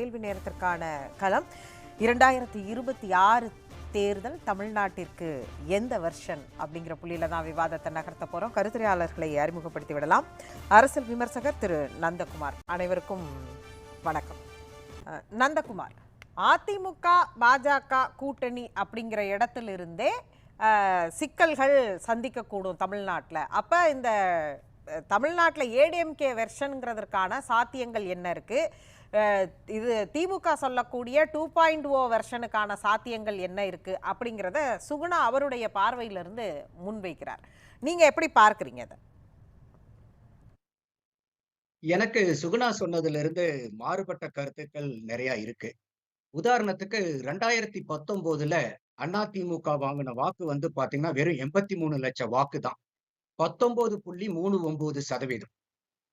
கேள்வி நேரத்திற்கான களம். இரண்டாயிரத்தி இருபத்தி ஆறு தேர்தல் தமிழ்நாட்டிற்கு எந்த வெர்ஷன் அப்படிங்கிற புள்ளியில தான் விவாதத்தை நகர்த்த போறோம். கருத்துரையாளர்களை அறிமுகப்படுத்தி விடலாம். அரசியல் விமர்சகர் திரு நந்தகுமார். அனைவருக்கும் வணக்கம். அஹ், நந்தகுமார் அதிமுக பாஜக கூட்டணி அப்படிங்கிற இடத்திலிருந்தே அஹ், சிக்கல்கள் சந்திக்கக்கூடும் தமிழ்நாட்டில். அப்போ இந்த தமிழ்நாட்டில் ஏடிஎம்கே வெர்ஷனுங்கிறதுக்கான சாத்தியங்கள் என்ன இருக்கு? இது திமுக சொல்லக்கூடிய டூ பாயிண்ட் ஓ வெர்ஷனுக்கான சாத்தியங்கள் என்ன இருக்கு? அப்படிங்கிறத சுகுணா அவருடைய பார்வையிலிருந்து முன்வைக்கிறார். நீங்கள் எப்படி பார்க்குறீங்க அதை எனக்கு சுகுணா சொன்னதுல இருந்து மாறுபட்ட கருத்துக்கள் நிறைய இருக்கு. உதாரணத்துக்கு ரெண்டாயிரத்தி பத்தொன்பதுல அதிமுக வாங்கின வாக்கு வந்து பாத்தீங்கன்னா வெறும் எண்பத்தி மூணு லட்சம் வாக்கு தான் பத்தொன்பது புள்ளி மூணு ஒன்பது சதவீதம்.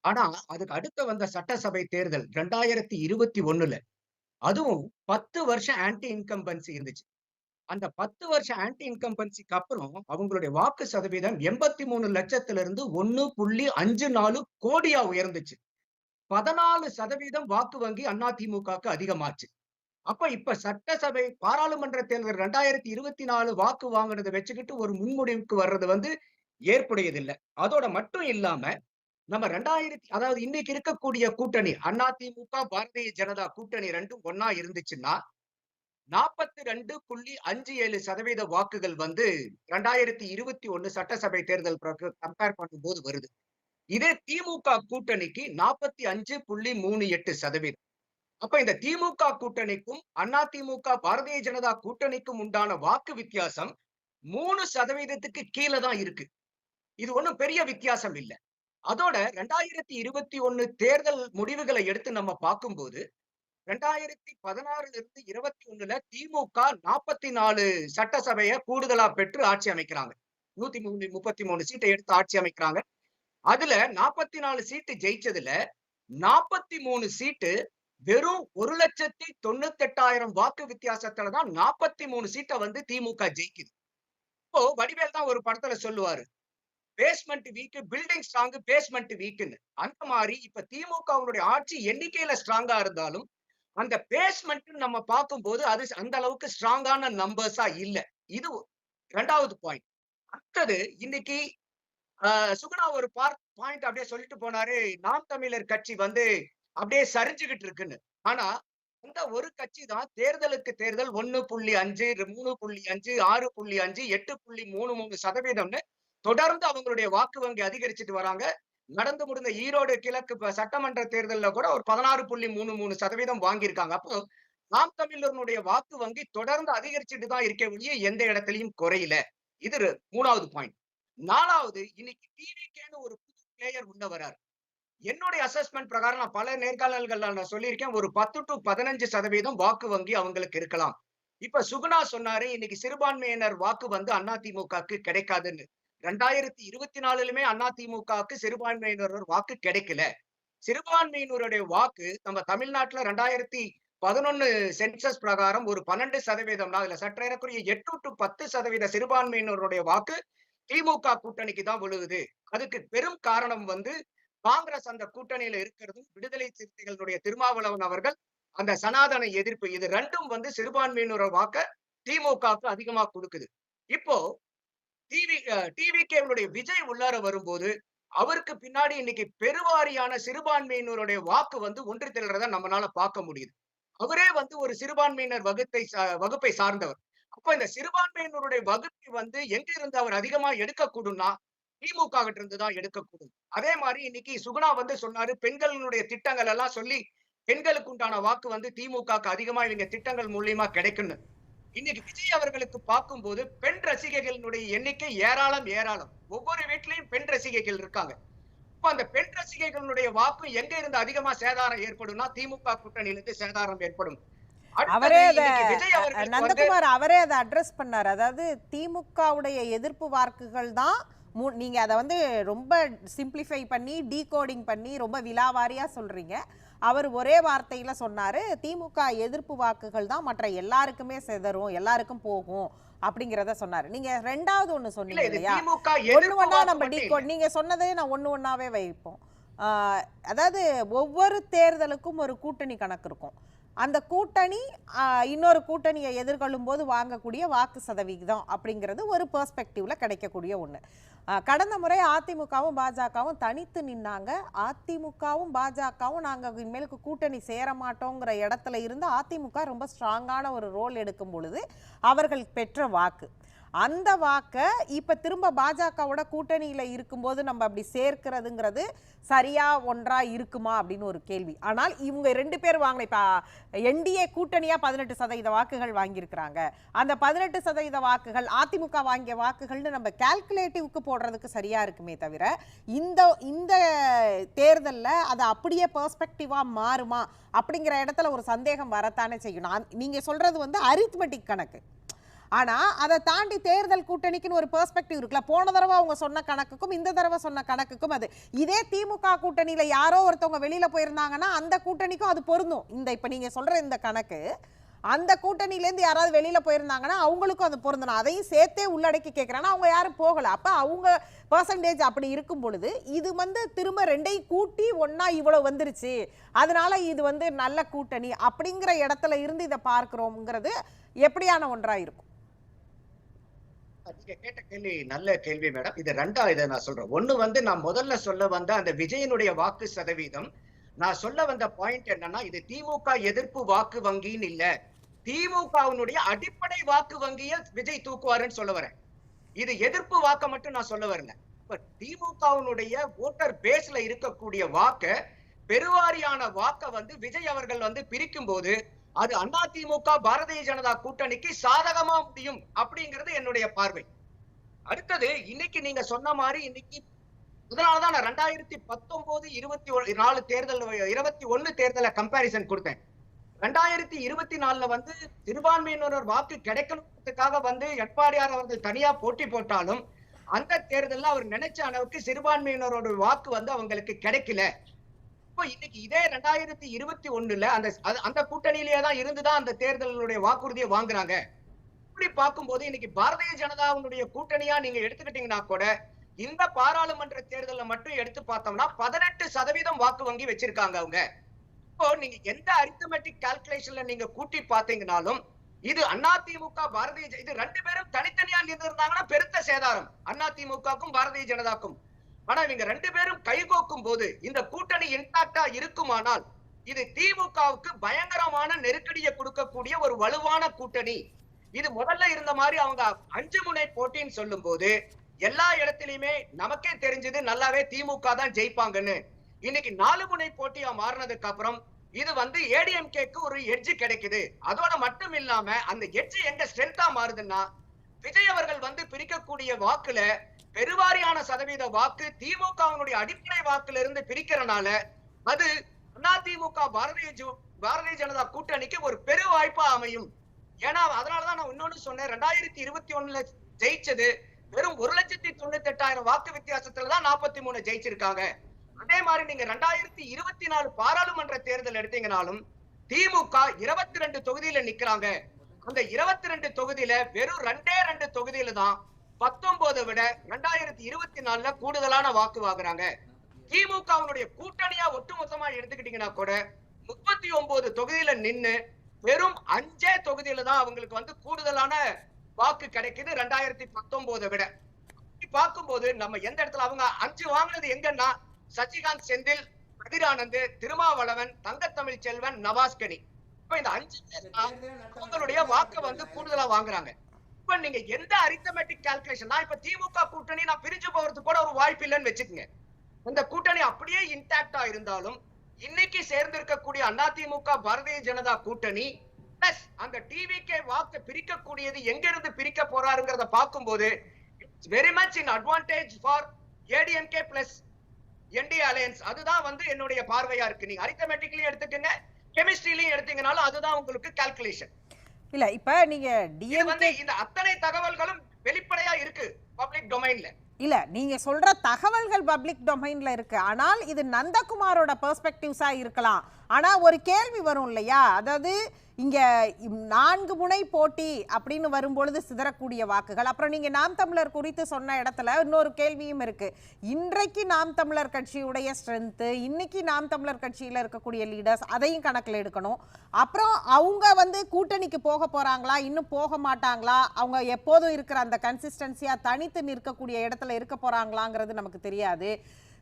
ஆனா அதுக்கு அடுத்த வந்த சட்டசபை தேர்தல் ரெண்டாயிரத்தி இருபத்தி ஒண்ணுல அதுவும் பத்து வருஷம் ஆன்டி இன்கம்பன்சி இருந்துச்சு. அந்த பத்து வருஷம் ஆன்டி இன்கம்பன்சிக்கு அப்புறம் அவங்களுடைய வாக்கு சதவீதம் எண்பத்தி மூணு லட்சத்துல இருந்து ஒன்னு புள்ளி அஞ்சு நாலு கோடியா உயர்ந்துச்சு. பதினாலு சதவீதம் வாக்கு வங்கி அதிமுகவுக்கு அதிகமாச்சு. அப்ப இப்ப சட்டசபை பாராளுமன்ற தேர்தல் ரெண்டாயிரத்தி இருபத்தி நாலு வாக்கு வாங்கினதை வச்சுக்கிட்டு ஒரு முன்முடிவுக்கு வர்றது வந்து ஏற்புடையதில்லை. அதோட மட்டும் இல்லாம நம்ம ரெண்டாயிரத்தி அதாவது இன்னைக்கு இருக்கக்கூடிய கூட்டணி அதிமுக பாரதிய ஜனதா கூட்டணி ரெண்டும் ஒன்னா இருந்துச்சுன்னா நாற்பத்தி ரெண்டு புள்ளி அஞ்சு ஏழு சதவீத வாக்குகள் வந்து ரெண்டாயிரத்தி இருபத்தி ஒண்ணு சட்டசபை தேர்தல் கம்பேர் பண்ணும்போது வருது. இதே திமுக கூட்டணிக்கு நாற்பத்தி அஞ்சு புள்ளி மூணு எட்டு சதவீதம். அப்ப இந்த திமுக கூட்டணிக்கும் அதிமுக பாரதிய ஜனதா கூட்டணிக்கும் உண்டான வாக்கு வித்தியாசம் மூணு சதவீதத்துக்கு கீழே தான் இருக்கு. இது ஒண்ணும் பெரிய வித்தியாசம் இல்ல. அதோட ரெண்டாயிரத்தி இருபத்தி ஒண்ணு தேர்தல் முடிவுகளை எடுத்து நம்ம பார்க்கும்போது ரெண்டாயிரத்தி பதினாறுல இருந்து இருபத்தி ஒண்ணுல திமுக நாற்பத்தி நாலு சட்டசபையை கூடுதலா பெற்று ஆட்சி அமைக்கிறாங்க. நூத்தி மூணு முப்பத்தி மூணு சீட்டை எடுத்து ஆட்சி அமைக்கிறாங்க. அதுல நாற்பத்தி நாலு சீட்டு ஜெயிச்சதுல நாற்பத்தி மூணு சீட்டு வெறும் ஒரு லட்சத்தி தொண்ணூத்தி எட்டாயிரம் வாக்கு வித்தியாசத்துல தான் நாற்பத்தி மூணு சீட்டை வந்து திமுக ஜெயிக்குது. இப்போ வடிவேல் தான் ஒரு படத்துல சொல்லுவாரு basement weak building strong basement வீக்குன்னு அந்த மாதிரி இப்ப திமுகவுடைய ஆட்சி எண்ணிக்கையில ஸ்ட்ராங்கா இருந்தாலும் அந்த பேஸ்மெண்ட் நம்ம பார்க்கும்போது அது அந்த அளவுக்கு ஸ்ட்ராங்கான நம்பர்ஸா இல்ல. இது ரெண்டாவது பாயிண்ட் அடுத்தது இன்னைக்கு ஆஹ், சுகுணா ஒரு பார்ட் பாயிண்ட் அப்படியே சொல்லிட்டு போனாரு நாம் தமிழர் கட்சி வந்து அப்படியே சரிஞ்சுகிட்டு இருக்குன்னு. ஆனா அந்த ஒரு கட்சி தான் தேர்தலுக்கு தேர்தல் ஒன்னு புள்ளி அஞ்சு மூணு புள்ளி அஞ்சு ஆறு புள்ளி அஞ்சு எட்டு புள்ளி மூணு மூணு சதவீதம்னு தொடர்ந்து அவங்களுடைய வாக்கு வங்கி அதிகரிச்சுட்டு வராங்க. நடந்து முடிந்த ஈரோடு கிழக்கு சட்டமன்ற தேர்தலில் கூட ஒரு பதினாறு புள்ளி மூணு மூணு சதவீதம் வாங்கியிருக்காங்க. அப்போ நாம் தமிழர்களுடைய வாக்கு வங்கி தொடர்ந்து அதிகரிச்சுட்டு தான் இருக்க ஒழிய எந்த இடத்துலையும் குறையில. இது மூணாவது பாயிண்ட் நாலாவது இன்னைக்கு டிவிக்கேன்னு ஒரு புது பிளேயர் உள்ள வராரு. என்னுடைய அசஸ்மெண்ட் பிரகாரம் நான் பல நேர்காணல்கள் நான் சொல்லியிருக்கேன். ஒரு பத்து டு பதினஞ்சு சதவீதம் வாக்கு வங்கி அவங்களுக்கு இருக்கலாம். இப்ப சுகுணா சொன்னாரு இன்னைக்கு சிறுபான்மையினர் வாக்கு வந்து அதிமுகக்கு கிடைக்காதுன்னு. ரெண்டாயிரத்தி இருபத்தி நாலுலுமே அதிமுகவுக்கு சிறுபான்மையினர் வாக்கு கிடைக்கல. சிறுபான்மையினருடைய வாக்கு நம்ம தமிழ்நாட்டுல ரெண்டாயிரத்தி பதினொன்னு சென்சஸ் பிரகாரம் ஒரு பன்னெண்டு சதவீதம் அதுல சற்றேறக்குரிய எட்டு டு பத்து சதவீத சிறுபான்மையினருடைய வாக்கு திமுக கூட்டணிக்கு தான் விழுகுது. அதுக்கு பெரும் காரணம் வந்து காங்கிரஸ் அந்த கூட்டணியில இருக்கிறதும் விடுதலை சிறுத்தைகளுடைய திருமாவளவன் அவர்கள் அந்த சனாதன எதிர்ப்பு. இது ரெண்டும் வந்து சிறுபான்மையினர் வாக்க திமுகவுக்கு அதிகமா கொடுக்குது. இப்போ டிவி டிவிகேவுடைய விஜய் உள்ளார வரும்போது அவருக்கு பின்னாடி இன்னைக்கு பெருவாரியான சிறுபான்மையினருடைய வாக்கு வந்து ஒன்று திரறத நம்மளால பார்க்க முடியுது. அவரே வந்து ஒரு சிறுபான்மையினர் வகுத்தை வகுப்பை சார்ந்தவர். அப்ப இந்த சிறுபான்மையினருடைய வகுப்பை வந்து எங்க இருந்து அவர் அதிகமா எடுக்கக்கூடும்னா திமுக கிட்ட இருந்து தான் எடுக்கக்கூடும். அதே மாதிரி இன்னைக்கு சுகுணா வந்து சொன்னாரு பெண்களினுடைய திட்டங்கள் எல்லாம் சொல்லி பெண்களுக்கு உண்டான வாக்கு வந்து திமுகக்கு அதிகமா இவங்க திட்டங்கள் மூலியமா கிடைக்கும்னு. இன்னைக்கு விஜய் அவர்களுக்கு பார்க்கும்போது பெண் ரசிகைகளினுடைய எண்ணிக்கை ஏராளம் ஏராளம். ஒவ்வொரு வீட்லயும் பெண் ரசிகைகள் இருக்காங்க. இப்ப அந்த பெண் ரசிகைகளுடைய வாக்கு எங்க இருந்து அதிகமா சேதாரம் ஏற்படும்னா திமுக கூட்டணியிலிருந்து சேதாரம் ஏற்படும். அவரே நந்தகுமார் அவரே அதை அட்ரஸ் பண்ணார். அதாவது திமுகவுடைய எதிர்ப்பு வாக்குகள் தான் நீங்க அதை வந்து ரொம்ப சிம்பிளிஃபை பண்ணி டீகோடிங் பண்ணி ரொம்ப விலாவாரியா சொல்றீங்க. அவர் ஒரே வார்த்தையில சொன்னாரு திமுக எதிர்ப்பு வாக்குகள் தான் மற்ற எல்லாருக்குமே செதறும் எல்லாருக்கும் போகும் அப்படிங்கிறத சொன்னாரு. நீங்க ரெண்டாவது ஒண்ணு சொன்னீங்க இல்லையா? ஒண்ணு வாக்கு நம்ம மட்டும் டீகோ இல்ல. நீங்க சொன்னதே நான் ஒண்ணு ஒண்ணாவே வைப்போம். அதாவது ஒவ்வொரு தேர்தலுக்கும் ஒரு கூட்டணி கணக்கு இருக்கும். அந்த கூட்டணி இன்னொரு கூட்டணியை எதிர்கொள்ளும் போது வாங்கக்கூடிய வாக்கு சதவிகிதம் அப்படிங்கிறது ஒரு பெர்ஸ்பெக்டிவ்ல கிடைக்கக்கூடிய ஒன்று கடந்த முறை அதிமுகவும் பாஜகவும் தனித்து நின்னாங்க. அதிமுகவும் பாஜகவும் நாங்கள் இனிமேலுக்கு கூட்டணி சேர மாட்டோங்கிற இடத்துல இருந்து அதிமுக ரொம்ப ஸ்ட்ராங்கான ஒரு ரோல் எடுக்கும் பொழுது அவர்கள் பெற்ற வாக்கு. அந்த வாக்கை இப்போ திரும்ப பாஜகவோட கூட்டணியில் இருக்கும்போது நம்ம அப்படி சேர்க்கிறதுங்கிறது சரியா ஒன்றா இருக்குமா அப்படின்னு ஒரு கேள்வி. ஆனால் இவங்க ரெண்டு பேர் வாங்கின இப்போ என்டிஏ கூட்டணியாக பதினெட்டு சதவீத வாக்குகள் வாங்கியிருக்கிறாங்க. அந்த பதினெட்டு சதவீத வாக்குகள் அதிமுக வாங்கிய வாக்குகள்னு நம்ம கால்குலேட்டிவ்க்கு போடுறதுக்கு சரியா இருக்குமே தவிர இந்த இந்த தேர்தலில் அது அப்படியே பெர்ஸ்பெக்டிவாக மாறுமா அப்படிங்கிற இடத்துல ஒரு சந்தேகம் வரத்தானே செய்யணும் நீங்கள் சொல்கிறது வந்து அரித்மெட்டிக் கணக்கு. ஆனால் அதை தாண்டி தேர்தல் கூட்டணிக்குன்னு ஒரு பெர்ஸ்பெக்டிவ் இருக்குல்ல. போன தடவை அவங்க சொன்ன கணக்குக்கும் இந்த தடவை சொன்ன கணக்குக்கும் அது. இதே திமுக கூட்டணியில் யாரோ ஒருத்தவங்க வெளியில் போயிருந்தாங்கன்னா அந்த கூட்டணிக்கும் அது பொருந்தும். இந்த இப்போ நீங்கள் சொல்கிற இந்த கணக்கு அந்த கூட்டணியிலேருந்து யாராவது வெளியில் போயிருந்தாங்கன்னா அவங்களுக்கும் அது பொருந்தணும் அதையும் சேர்த்தே உள்ளடக்கி கேட்குறாங்கன்னா அவங்க யாரும் போகலை. அப்போ அவங்க பர்சன்டேஜ் அப்படி இருக்கும் பொழுது இது வந்து திரும்ப ரெண்டையும் கூட்டி ஒன்றா இவ்வளோ வந்துருச்சு. அதனால இது வந்து நல்ல கூட்டணி அப்படிங்கிற இடத்துல இருந்து இதை பார்க்கிறோம்ங்கிறது எப்படியான ஒன்றாக இருக்கும் நீங்க கேட்ட கேள்வி நல்ல கேள்வி மேடம். இது ரெண்டா இதை நான் சொல்றேன். ஒண்ணு வந்து நான் முதல்ல சொல்ல வந்த அந்த விஜயனுடைய வாக்கு சதவீதம். நான் சொல்ல வந்த பாயிண்ட் என்னன்னா இது திமுக எதிர்ப்பு வாக்கு வங்கின்னு இல்ல. திமுகவினுடைய அடிப்படை வாக்கு வங்கியை விஜய் தூக்குவாருன்னு சொல்ல வரேன். இது எதிர்ப்பு வாக்கை மட்டும் நான் சொல்ல வரல. இப்ப திமுகவினுடைய ஓட்டர் பேஸ்ல இருக்கக்கூடிய வாக்க பெருவாரியான வாக்க வந்து விஜய் அவர்கள் வந்து பிரிக்கும் போது அது அதிமுக பாரதிய ஜனதா கூட்டணிக்கு சாதகமா முடியும் அப்படிங்கிறது என்னுடைய பார்வை. அடுத்தது இன்னைக்கு நீங்க சொன்ன மாதிரி இன்னைக்கு இதனாலதான் நான் ரெண்டாயிரத்தி பத்தொன்பது இருபத்தி நாலு தேர்தல் இருபத்தி ஒன்னு தேர்தலை கம்பாரிசன் கொடுத்தேன். ரெண்டாயிரத்தி இருபத்தி நாலுல வந்து சிறுபான்மையினர் வாக்கு கிடைக்கணுங்கிறதுக்காக வந்து எடப்பாடியார் அவர்கள் தனியா போட்டி போட்டாலும் அந்த தேர்தலில் அவர் நினைச்ச அளவுக்கு சிறுபான்மையினரோட வாக்கு வந்து அவங்களுக்கு கிடைக்கல. இப்ப இன்னைக்கு இதே ரெண்டாயிரத்தி இருபத்தி ஒண்ணுல அந்த அந்த கூட்டணியிலேயே தான் இருந்துதான் அந்த தேர்தலுடைய வாக்குறுதியை வாங்குறாங்க. இப்படி பார்க்கும்போது இன்னைக்கு பாரதிய ஜனதாவுடைய கூட்டணியா நீங்க எடுத்துக்கிட்டீங்கன்னா கூட இந்த பாராளுமன்ற தேர்தலில் மட்டும் எடுத்து பார்த்தோம்னா பதினெட்டு சதவீதம் வாக்கு வங்கி வச்சிருக்காங்க அவங்க. இப்போ நீங்க எந்த அரித்தமெட்டிக் கால்குலேஷன்ல நீங்க கூட்டி பார்த்தீங்கனாலும் இது அதிமுக பாரதிய ஜ- இது ரெண்டு பேரும் தனித்தனியா நின்று இருந்தாங்கன்னா பெருத்த சேதாரம். அதிமுகவுக்கும் பாரதிய ஜனதாக்கும். ஆனா நீங்க ரெண்டு பேரும் கைகோக்கும் போது இந்த கூட்டணி இன்டாக்டா இருக்குமானால் இது திமுகவுக்கு பயங்கரமான நெருக்கடியை கொடுக்கக்கூடிய ஒரு வலுவான கூட்டணி. இது முதல்ல இருந்த மாதிரி அவங்க அஞ்சு முனை போட்டின்னு சொல்லும் போது எல்லா இடத்துலயுமே நமக்கே தெரிஞ்சது நல்லாவே திமுக தான் ஜெயிப்பாங்கன்னு. இன்னைக்கு நாலு முனை போட்டியா மாறினதுக்கு அப்புறம் இது வந்து ஏடிஎம்கேக்கு ஒரு எட்ஜ் கிடைக்குது. அதோட மட்டும் இல்லாம அந்த எட்ஜ் எங்க ஸ்ட்ரென்த்தா மாறுதுன்னா விஜய் அவர்கள் வந்து பிரிக்கக்கூடிய வாக்குல பெருவாரியான சதவீத வாக்கு திமுகவினுடைய அடிப்படை வாக்குல இருந்து பிரிக்கிறனால அது அதிமுக பாரதிய பாரதிய ஜனதா கூட்டணிக்கு ஒரு பெரு வாய்ப்பா அமையும். ஏன்னா அதனாலதான் நான் இன்னொன்னு சொன்னேன். ரெண்டாயிரத்தி இருபத்தி ஒண்ணுல ஜெயிச்சது வெறும் ஒரு லட்சத்தி தொண்ணூத்தி எட்டாயிரம் வாக்கு வித்தியாசத்துல தான் நாற்பத்தி மூணு ஜெயிச்சிருக்காங்க. அதே மாதிரி நீங்க ரெண்டாயிரத்தி இருபத்தி நாலு பாராளுமன்ற தேர்தல் எடுத்தீங்கனாலும் திமுக இருபத்தி ரெண்டு தொகுதியில நிக்கிறாங்க. அந்த இருபத்தி ரெண்டு தொகுதியில வெறும் ரெண்டே ரெண்டு தொகுதியில தான் பத்தொன்பதை விட ரெண்டாயிரத்தி இருபத்தி நாலுல கூடுதலான வாக்கு வாங்குறாங்க. திமுகவினுடைய கூட்டணியா ஒட்டுமொத்தமா எடுத்துக்கிட்டீங்கன்னா கூட முப்பத்தி ஒன்பது தொகுதியில நின்னு வெறும் அஞ்சே தொகுதியில தான் அவங்களுக்கு வந்து கூடுதலான வாக்கு கிடைக்குது ரெண்டாயிரத்தி பத்தொன்பதை விட. பார்க்கும்போது நம்ம எந்த இடத்துல அவங்க அஞ்சு வாங்குனது எங்கன்னா சசிகாந்த் செந்தில் கதிரானந்த் திருமாவளவன் தங்கத்தமிழ் செல்வன் நவாஸ்கனி. இப்ப இந்த அஞ்சு பேர் அவங்களுடைய வாக்க வந்து கூடுதலா வாங்குறாங்க. இப்ப நீங்க எந்த அரித்தமெட்டிக் கால்குலேஷன் நான் இப்ப திமுக கூட்டணி நான் பிரிஞ்சு போறதுக்கு கூட ஒரு வாய்ப்பு இல்லைன்னு வச்சுக்கோங்க. இந்த கூட்டணி அப்படியே இன்டாக்டா இருந்தாலும் இன்னைக்கு சேர்ந்திருக்கக்கூடிய அதிமுக பாரதிய ஜனதா கூட்டணி பிளஸ் அந்த டிவிகே வாக்கு பிரிக்கக்கூடியது எங்க இருந்து பிரிக்க போறாருங்கிறத பார்க்கும்போது it's very much in advantage for ADMK plus NDA alliance அதுதான் வந்து என்னுடைய பார்வையா இருக்கு. நீங்க அரித்தமெட்டிக்லயும் எடுத்துக்கங்க கெமிஸ்ட்ரிலையும் எடுத்தீங்கனாலும் அதுதான் உங்களுக்கு கால்குலேஷன் இல்ல இப்ப நீங்க டிஎம்கே இந்த அத்தனை தகவல்களும் வெளிப்படையா இருக்கு பப்ளிக் டொமைன்ல இல்ல நீங்க சொல்ற தகவல்கள் பப்ளிக் டொமைன்ல இருக்கு. ஆனால் இது நந்தகுமாரோட பெர்ஸ்பெக்டிவ்ஸா இருக்கலாம். ஆனால் ஒரு கேள்வி வரும் இல்லையா? அதாவது இங்கே நான்கு முனை போட்டி அப்படின்னு வரும்பொழுது சிதறக்கூடிய வாக்குகள். அப்புறம் நீங்கள் நாம் தமிழர் குறித்து சொன்ன இடத்துல இன்னொரு கேள்வியும் இருக்குது இன்றைக்கு நாம் தமிழர் கட்சியுடைய ஸ்ட்ரென்த்து இன்னைக்கு நாம் தமிழர் கட்சியில் இருக்கக்கூடிய லீடர்ஸ் அதையும் கணக்கில் எடுக்கணும். அப்புறம் அவங்க வந்து கூட்டணிக்கு போக போகிறாங்களா இன்னும் போக மாட்டாங்களா? அவங்க எப்போதும் இருக்கிற அந்த கன்சிஸ்டன்சியாக தனித்து நிற்கக்கூடிய இடத்துல இருக்க போகிறாங்களாங்கிறது நமக்கு தெரியாது.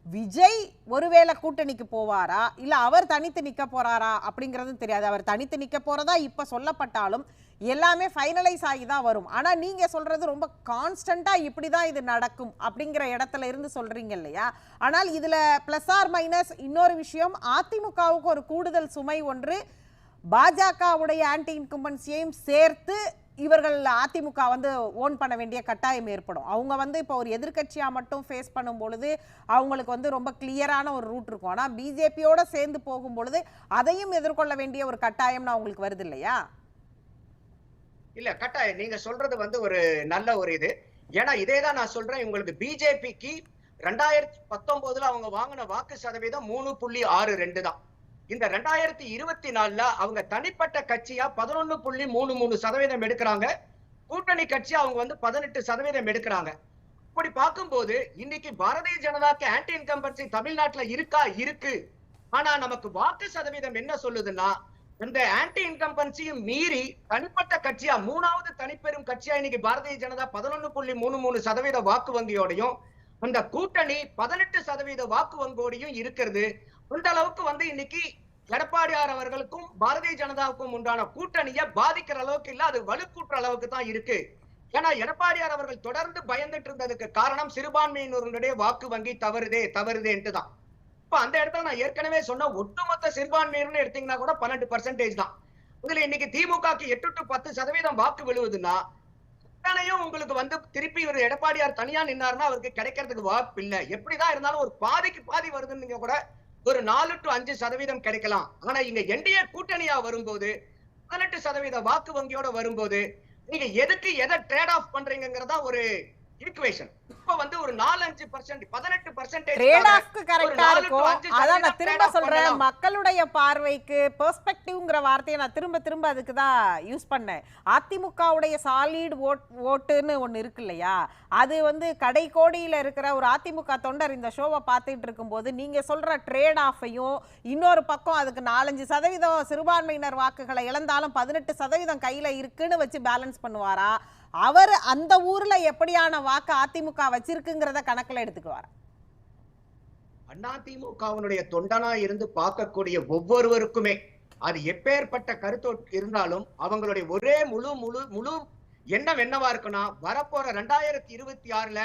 விஜய் ஒருவேளை கூட்டணிக்கு போவாரா? இல்லை அவர் தனித்து நிற்க போறாரா? அப்படிங்கிறதும் தெரியாது. அவர் தனித்து நிற்க போறதா இப்போ சொல்லப்பட்டாலும் எல்லாமே ஃபைனலைஸ் ஆகி தான் வரும். ஆனால் நீங்கள் சொல்றது ரொம்ப கான்ஸ்டண்ட்டாக இப்படி தான் இது நடக்கும் அப்படிங்கிற இடத்துல இருந்து சொல்றீங்க இல்லையா? ஆனால் இதில் ப்ளஸ் ஆர் மைனஸ் இன்னொரு விஷயம் அதிமுகவுக்கு ஒரு கூடுதல் சுமை ஒன்று பாஜகவுடைய ஆன்டி இன்கம்பன்சியையும் சேர்த்து இவர்கள் அதிமுக வந்து ஓன் பண்ண வேண்டிய கட்டாயம் ஏற்படும். அவங்க வந்து இப்போ ஒரு எதிர்கட்சியாக மட்டும் ஃபேஸ் பண்ணும் பொழுது அவங்களுக்கு வந்து ரொம்ப கிளியரான ஒரு ரூட் இருக்கும். ஆனால் பிஜேபியோட சேர்ந்து போகும் பொழுது அதையும் எதிர்கொள்ள வேண்டிய ஒரு கட்டாயம்னு அவங்களுக்கு வருது இல்லையா இல்ல கட்டாயம். நீங்க சொல்றது வந்து ஒரு நல்ல ஒரு இது. ஏன்னா இதே தான் நான் சொல்றேன். உங்களுக்கு பிஜேபிக்கு ரெண்டாயிரத்தி பத்தொன்பதுல அவங்க வாங்கின வாக்கு சதவீதம் மூணு புள்ளி ஆறு ரெண்டு தான். இந்த ரெண்டாயிரத்தி இருபத்தி நாலுல அவங்க தனிப்பட்ட கட்சியா பதினொன்னு புள்ளி மூணு மூணு சதவீதம் எடுக்கிறாங்க. கூட்டணி கட்சி அவங்க வந்து பதினெட்டு சதவீதம் எடுக்கிறாங்க. இப்படி பார்க்கும்போது இன்னைக்கு பாரதிய ஜனதாக்கு ஆன்டி இன்கம்பன்சி தமிழ்நாட்டுல இருக்கா? இருக்கு. ஆனா நமக்கு வாக்கு சதவீதம் என்ன சொல்லுதுன்னா இந்த ஆன்டி இன்கம்பன்சியும் மீறி தனிப்பட்ட கட்சியா மூணாவது தனிப்பெரும் கட்சியா இன்னைக்கு பாரதிய ஜனதா பதினொன்னு புள்ளி மூணு மூணு சதவீத வாக்கு வங்கியோடையும் அந்த கூட்டணி பதினெட்டு சதவீத வாக்கு வங்கியோடையும் இருக்கிறது. அந்த அளவுக்கு வந்து இன்னைக்கு எடப்பாடியார் அவர்களுக்கும் பாரதிய ஜனதாவுக்கும் உண்டான கூட்டணியை பாதிக்கிற அளவுக்கு இல்ல அது வலுக்கூற்ற அளவுக்கு தான் இருக்கு. ஏன்னா எடப்பாடியார் அவர்கள் தொடர்ந்து பயந்துட்டு இருந்ததுக்கு காரணம் சிறுபான்மையினருடைய வாக்கு வங்கி தவறுதே தவறுதேன்ட்டு தான். இப்ப அந்த இடத்துல நான் ஏற்கனவே சொன்ன ஒட்டுமொத்த சிறுபான்மையினர் எடுத்தீங்கன்னா கூட பன்னெண்டு பர்சன்டேஜ் தான். இதுல இன்னைக்கு திமுகக்கு எட்டு டு பத்து சதவீதம் வாக்கு விழுவுதுன்னா அத்தனையும் உங்களுக்கு வந்து திருப்பி ஒரு எடப்பாடியார் தனியா நின்னாருன்னா அவருக்கு கிடைக்கிறதுக்கு வாய்ப்பு இல்ல. எப்படிதான் இருந்தாலும் ஒரு பாதிக்கு பாதி வருதுன்னு கூட ஒரு நாலு டு அஞ்சு சதவீதம் கிடைக்கலாம். ஆனா இங்க என்டிஏ கூட்டணியா வரும்போது பதினெட்டு சதவீத வாக்கு வங்கியோட வரும்போது நீங்க எதுக்கு எதை ட்ரேட் ஆஃப் பண்றீங்கிறதா ஒரு ஈக்குவேஷன் இப்ப வந்து ஒரு நாலு அஞ்சு பர்சன்ட் பதினெட்டு பர்சன்டேஜ் ட்ரேட் ஆஃப்க்கு கரெக்டா இருக்கும். அதான் நான் திரும்ப சொல்றேன். மக்களுடைய பார்வைக்கு பெர்ஸ்பெக்டிவ்ங்கிற வார்த்தையை நான் திரும்ப திரும்ப அதுக்கு தான் யூஸ் பண்ணேன். அதிமுகவுடைய சாலிட் ஓட் ஓட்டுன்னு ஒன்று இருக்கு இல்லையா? அது வந்து கடை கோடியில் இருக்கிற ஒரு அதிமுக தொண்டர் இந்த ஷோவை பார்த்துட்டு இருக்கும்போது நீங்க சொல்ற ட்ரேட் ஆஃபையும் இன்னொரு பக்கம் அதுக்கு நாலஞ்சு சதவீதம் சிறுபான்மையினர் வாக்குகளை இழந்தாலும் பதினெட்டு சதவீதம் கையில இருக்குன்னு வச்சு பேலன்ஸ் பண்ணுவாரா? அவர் அந்த ஊர்ல எப்படியான வாக்கு அதிமுக வச்சிருக்குங்கிறத கணக்குல எடுத்துக்குவார். அதிமுகவினுடைய தொண்டனா இருந்து பார்க்கக்கூடிய ஒவ்வொருவருக்குமே அது எப்பேற்பட்ட கருத்து இருந்தாலும் அவங்களுடைய ஒரே முழு முழு முழு எண்ணம் என்னவா இருக்குன்னா வரப்போற ரெண்டாயிரத்தி இருபத்தி ஆறுல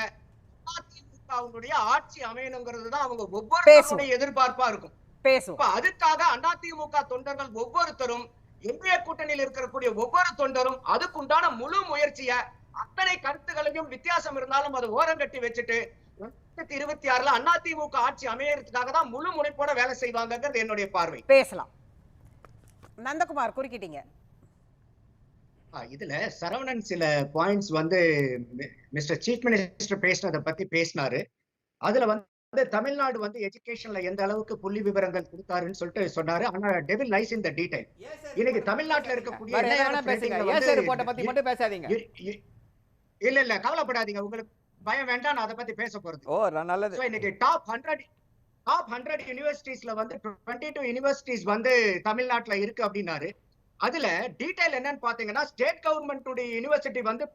அதிமுகவினுடைய ஆட்சி அமையணுங்கிறது தான் அவங்க ஒவ்வொருத்தருடைய எதிர்பார்ப்பா இருக்கும். அதுக்காக அதிமுக தொண்டர்கள் ஒவ்வொருத்தரும் இந்திய கூட்டணியில் இருக்கக்கூடிய ஒவ்வொரு தொண்டரும் அதுக்குண்டான முழு முயற்சிய அத்தனை கருத்துகளையும் வித்தியாசம் இருந்தாலும் அதை ஓரங்கட்டி வச்சுட்டு ரெண்டாயிரத்தி இருபத்தி ஆறுல அதிமுக ஆட்சி அமையறதுக்காக தான் முழு முனைப்போட வேலை செய்வாங்கிறது என்னுடைய பார்வை. பேசலாம். நந்தகுமார் குறுக்கிட்டீங்க. இதுல சரவணன் சில பாயிண்ட்ஸ் வந்து மிஸ்டர் சீஃப் மினிஸ்டர் பேசினதை பத்தி பேசினாரு. அதுல வந்து தமிழ்நாடு வந்து எஜுகேஷன்ல எந்த அளவுக்கு புள்ளி விவரங்கள் கொடுத்தாருன்னு சொல்லிட்டு சொன்னாரு. ஆனா டெவில் லைஸ் இந்த டீடைல் இன்னைக்கு தமிழ்நாட்டுல இருக்கக்கூடிய வந்து பேசாதீங்க. இல்ல இல்ல கவலைப்படாதீங்க. உங்களுக்கு பயம் வேண்டாம். நான் அதை பத்தி பேச போறது. ஓ நல்லது. இன்னைக்கு டாப் ஹண்ட்ரட் டாப் ஹண்ட்ரட் யூனிவர்சிட்டிஸ்ல வந்து டுவெண்ட்டி டூ யூனிவர்சிட்டிஸ் வந்து தமிழ்நாட்டுல இருக்கு அப்படின்னாரு. அதுல டீடைல் என்னன்னு பாத்தீங்கன்னா ஸ்டேட் கவர்மெண்ட்டுடைய யூனிவர்சிட்டி வந்து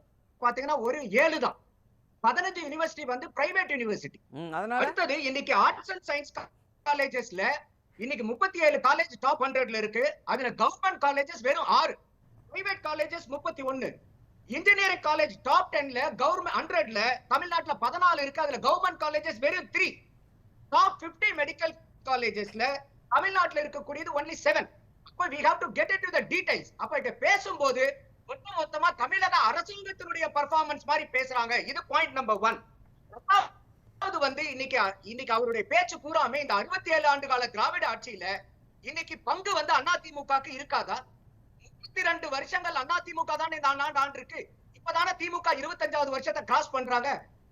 பாத்தீங்கன்னா ஒரு ஏழு தான் பதினஞ்சு யூனிவர்சிட்டி வந்து பிரைவேட் யூனிவர்சிட்டி அடுத்தது இன்னைக்கு ஆர்ட்ஸ் அண்ட் சயின்ஸ் காலேஜஸ்ல இன்னைக்கு முப்பத்தி ஏழு காலேஜ் டாப் ஹண்ட்ரட்ல இருக்கு. அதுல கவர்மெண்ட் காலேஜஸ் வெறும் ஆறு. பிரைவேட் காலேஜஸ் முப்பத்தி ஒன்னு இன்ஜினியரிங் காலேஜ் டாப் டென்ல கவர்மெண்ட் ஹண்ட்ரட்ல தமிழ்நாட்டுல பதினாலு இருக்கு. அதுல கவர்மெண்ட் காலேஜஸ் வெறும் த்ரீ டாப் 50 மெடிக்கல் காலேஜஸ்ல தமிழ்நாட்டுல இருக்கக்கூடியது ஒன்லி செவன் அப்ப we have to get into the details. அப்ப இங்க பேசும்போது ஒட்டு மொத்தமா தமிழக அரசாங்கத்தினுடைய பர்ஃபார்மன்ஸ் மாதிரி பேசுறாங்க. இது பாயிண்ட் நம்பர் ஒன் வந்து இன்னைக்கு இன்னைக்கு அவருடைய பேச்சு பூராமே இந்த அறுபத்தி ஏழு ஆண்டு கால திராவிட ஆட்சியில இன்னைக்கு பங்கு வந்து அதிமுகக்கு இருக்காதா? முப்பத்தி ரெண்டு வருஷங்கள் அதிமுக தானே இந்த ஆண்டு இருக்கு இப்பதானே திமுக இருபத்தஞ்சாவது வருஷத்தை கிராஸ் பண்றாங்க.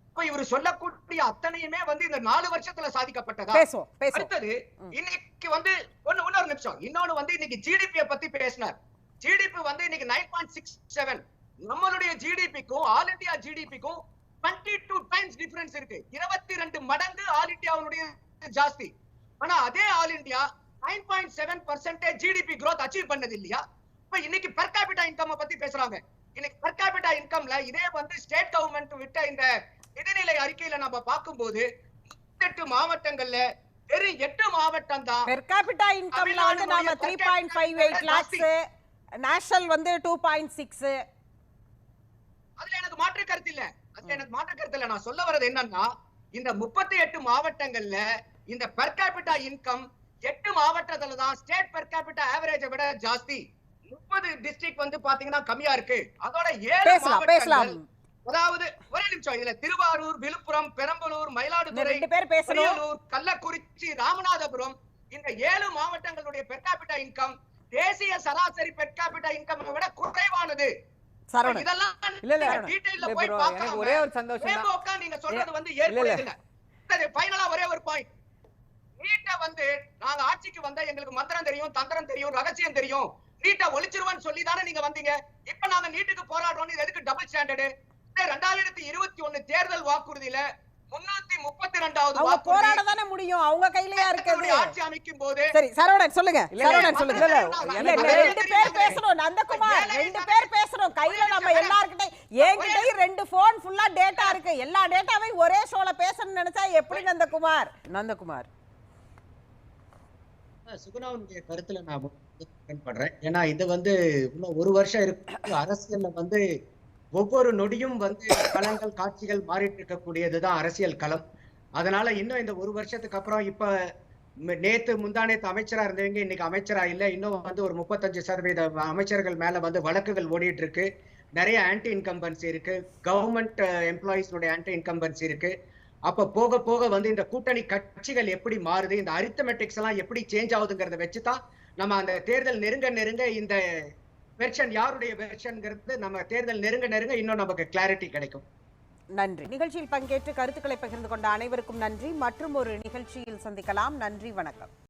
இப்ப இவர் சொல்லக்கூடிய அத்தனையுமே வந்து இந்த நாலு வருஷத்துல சாதிக்கப்பட்டதா? அடுத்தது. இன்னைக்கு வந்து ஒண்ணு இன்னொரு நிமிஷம். இன்னொன்னு வந்து இன்னைக்கு ஜிடிபியை பத்தி பேசினார். ஜிடிபி வந்து இன்னைக்கு நைன் பாயிண்ட் சிக்ஸ் செவன் நம்மளுடைய ஜிடிபிக்கும் ஆல் இந்தியா ஜிடிபிக்கும் டுவெண்ட்டி டூ டைம்ஸ் டிஃபரன்ஸ் இருக்கு. இருபத்தி ரெண்டு மடங்கு ஆல் இந்தியாவுடைய ஜாஸ்தி. ஆனா அதே all India nine point seven percentage GDP growth achieve பண்ணது இல்லையா? இப்ப இன்னைக்கு per capita income பத்தி பேசுறாங்க. இன்னைக்கு per capita இன்கம்ல இதே வந்து ஸ்டேட் கவர்மெண்ட் விட்ட இந்த நிதிநிலை அறிக்கையில நம்ம பார்க்கும்போது எட்டு மாவட்டங்கள்ல வெறும் எட்டு மாவட்டம் தான் பெர் கேபிட்டா இன்கம்ல வந்து நாம Tamil Nadu three point five eight ஜாஸ்தி. லேக்ஸ் நேஷனல் வந்து டூ பாயிண்ட் சிக்ஸ் அதுல எனக்கு மாற்று கருத்து இல்ல. அதுல எனக்கு மாற்று கருத்து இல்ல. நான் சொல்ல வர்றது என்னன்னா இந்த முப்பத்தி எட்டு மாவட்டங்கள்ல இந்த பெர் கேபிட்டா இன்கம் எட்டு மாவட்டத்துல தான் ஸ்டேட் பெர் கேபிட்டா ஆவரேஜை விட ஜாஸ்தி. முப்பது டிஸ்ட்ரிக்ட் வந்து பாத்தீங்கன்னா கம்மியா இருக்கு. அதோட ஏழு மாவட்டங்கள் அதாவது ஒரே நிமிஷம். இதுல திருவாரூர் விழுப்புரம் பெரம்பலூர் மயிலாடுதுறை கள்ளக்குறிச்சி ராமநாதபுரம் இந்த ஏழு மாவட்டங்களுடைய பெர் கேபிட்டா இன்கம் தேசிய சராசரி பெர் கேபிட்டா இன்கம் விட குறைவானது. இதெல்லாம் இல்ல. டீடைல்ல போய் ஒரே ஒரு சந்தோஷம் தான். நீங்க சொல்றது வந்து இல்ல சரி ஃபைனலா ஒரே ஒரு பாயிண்ட் நீட்ட வந்து நாங்க ஆட்சிக்கு வந்தா எங்களுக்கு மந்திரம் தெரியும் தந்திரம் தெரியும் ரகசியம் தெரியும். நீட்ட ஒழிச்சிருவேன்னு சொல்லி தானே நீங்க வந்தீங்க. இப்ப நாங்க நீட்டுக்கு போராடுறோம் எதுக்கு டபுள் ஸ்டாண்டர்டு ரெண்டாயிரத்தி இருபத்தி ஒண்ணு தேர்தல் வாக்குறுதியில முன்னூத்தி முப்பத்தி ரெண்டாவது அவங்க போராட தானே முடியும். அவங்க கையிலயா இருக்குது ஆட்சி அமைக்கும் போது சரி சரவணன் சொல்லுங்க. சரவணன் சொல்லுங்க. ரெண்டு பேர் பேசணும். நந்தகுமார் ரெண்டு பேர் பேசணும். கையில நம்ம எல்லார்கிட்ட என்கிட்டயும் ரெண்டு போன் ஃபுல்லா டேட்டா இருக்கு. எல்லா டேட்டாவையும் ஒரே ஷோல பேசணும்னு நினைச்சா எப்படி நந்தகுமார்? நந்தகுமார். சுகுணாவுடைய கருத்துல நான் படுறேன் ஏன்னா இது வந்து இன்னும் ஒரு வருஷம் இருக்கு. அரசியல்ல வந்து ஒவ்வொரு நொடியும் வந்து களங்கள் காட்சிகள் மாறிட்டு இருக்கக்கூடியதுதான் அரசியல் களம். அதனால இன்னும் இந்த ஒரு வருஷத்துக்கு அப்புறம் இப்ப ம- நேத்து முந்தானேத்து அமைச்சரா இருந்தவங்க இன்னைக்கு அமைச்சரா இல்ல இன்னும் வந்து ஒரு முப்பத்தஞ்சு சதவீத அமைச்சர்கள் மேல வந்து வழக்குகள் ஓடிட்டு இருக்கு. நிறைய ஆன்டி இன்கம்பன்சி இருக்கு. கவர்மெண்ட் எம்ப்ளாயிஸ்னுடைய ஆன்டி இன்கம்பன்சி இருக்கு. அப்ப போக போக வந்து இந்த கூட்டணி கட்சிகள் எப்படி மாறுது இந்த அரித்தமெட்டிக்ஸ் எல்லாம் எப்படி சேஞ்ச் ஆகுதுங்கிறத வச்சுதான் நம்ம அந்த தேர்தல் நெருங்க நெருங்க இந்த வெர்ஷன் யாருடைய வெர்ஷன்ங்கிறது நம்ம தேர்தல் நெருங்க நெருங்க இன்னும் நமக்கு கிளாரிட்டி கிடைக்கும். நன்றி. நிகழ்ச்சியில் பங்கேற்று கருத்துக்களை பகிர்ந்து கொண்ட அனைவருக்கும் நன்றி. மற்றும் ஒரு நிகழ்ச்சியில் சந்திக்கலாம். நன்றி வணக்கம்.